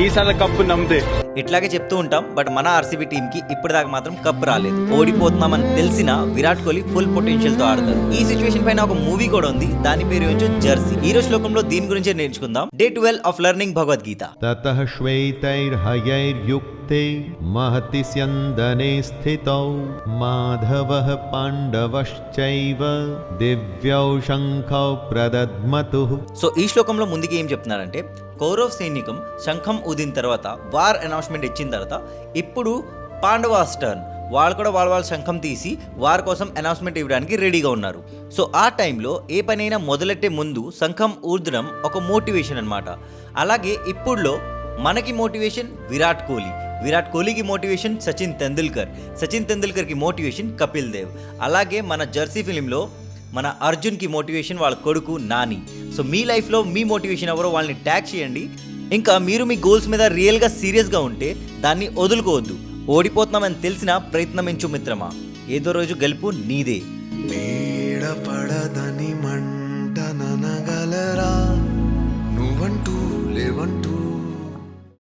ಈ ಸಲ ಕಪ್ಪು ನಮ್ದೇ ఇట్లాగే చెప్తూ ఉంటాం బట్ మన ఆర్సీబీ టీంకి ఇప్పటిదాకా మాత్రం కప్ రాలేదు. ఓడిపోతున్నామని తెలిసిన విరాట్ కోహ్లీ ఫుల్ పొటెన్షియల్తో ఆడతారు ఈ సిచ్యువేషన్ పైన ఒక మూవీ కూడా ఉంది దాని పేరు వచ్చి జర్సీ. ఈ రోజు శ్లోకంలో దీని గురించి నేర్చుకుందాం. Day twelve of learning Bhagavad Gita. Mahathi స్యందనే స్థితౌ మాధవ పాండవశ్చైవ దివ్యౌ శంఖౌ ప్రదద్మతు. సో ఈ శ్లోకంలో ముందుకి ఏం చెప్తున్నారంటే కౌరవ సైనికం శంఖం ఊదిన తర్వాత వార్ అనౌన్స్ అనౌన్స్మెంట్ ఇచ్చిన తర్వాత ఇప్పుడు పాండవాస్ టర్న్ వాళ్ళు కూడా వాళ్ళ వాళ్ళ శంఖం తీసి వారి కోసం అనౌన్స్మెంట్ ఇవ్వడానికి రెడీగా ఉన్నారు. సో ఆ టైంలో ఏ పనైనా మొదలెట్టే ముందు శంఖం ఊర్దడం ఒక మోటివేషన్ అన్నమాట. అలాగే ఇప్పుడులో మనకి మోటివేషన్ విరాట్ కోహ్లీ. విరాట్ కోహ్లీకి మోటివేషన్ సచిన్ తెందుల్కర్ సచిన్ తెందుల్కర్కి మోటివేషన్ కపిల్ దేవ్. అలాగే మన జెర్సీ ఫిలింలో మన అర్జున్కి మోటివేషన్ వాళ్ళ కొడుకు నాని. సో మీ లైఫ్లో మీ మోటివేషన్ ఎవరో వాళ్ళని ట్యాగ్ చేయండి. ఇంకా మీరు మీ గోల్స్ మీద రియల్గా సీరియస్గా ఉంటే దాన్ని వదులుకోవద్దు. ఓడిపోతున్నామని తెలిసిన ప్రయత్నమించు మిత్రమా. ఏదో రోజు గెలుపు నీదే. పడదని మంటనగలరా నువ్వంటూ లేవంటూ